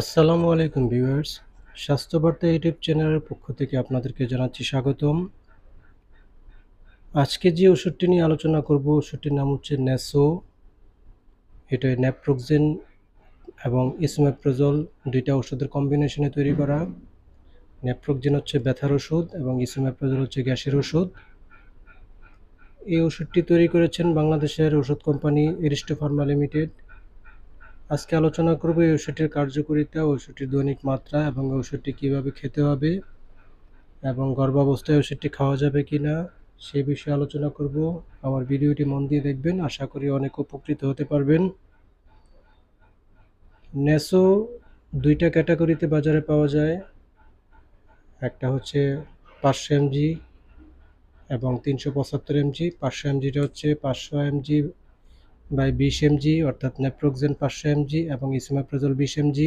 আসসালামু আলাইকুম viewers. স্বাস্থ্যবার্তা YouTube চ্যানেলের পক্ষ থেকে আপনাদেরকে জানাচ্ছি স্বাগতম। আজকে যে ওষুধটি নিয়ে আলোচনা করব, ওষুধটির নাম হচ্ছে ন্যাসো এটা ন্যাপ্রোক্সেন এবং ইসোমেপ্রোজল দুইটা ওষুধের কম্বিনেশনে তৈরি করা। ন্যাপ্রোক্সেন হচ্ছে ব্যথার ওষুধ এবং ইসোমেপ্রোজল হচ্ছে গ্যাসের ওষুধ। এই ওষুধটি তৈরি করেছেন বাংলাদেশের ওষুধ কোম্পানি এরিস্টো ফার্মা লিমিটেড। আজকে আলোচনা করব এই ওষুধটির কার্যকারিতা ওষুধটির দৈনিক মাত্রা এবং ওষুধটি কীভাবে খেতে হবে এবং গর্ভাবস্থায় ওষুধটি খাওয়া যাবে কি না সে বিষয়ে আলোচনা করব। আমার ভিডিওটি মন দিয়ে দেখবেন, আশা করি অনেক উপকৃত হতে পারবেন। নেসো দুইটা ক্যাটাগরিতে বাজারে পাওয়া যায়। একটা হচ্ছে পাঁচশো এমজি এবং তিনশো পঁচাত্তর এমজি। পাঁচশো এমজিটা হচ্ছে পাঁচশো এমজি বাই বিশ এমজি অর্থাৎ নেপ্রোক্সেন পাঁচশো এমজি এবং ইসমাপ্রোজল বিশ এমজি।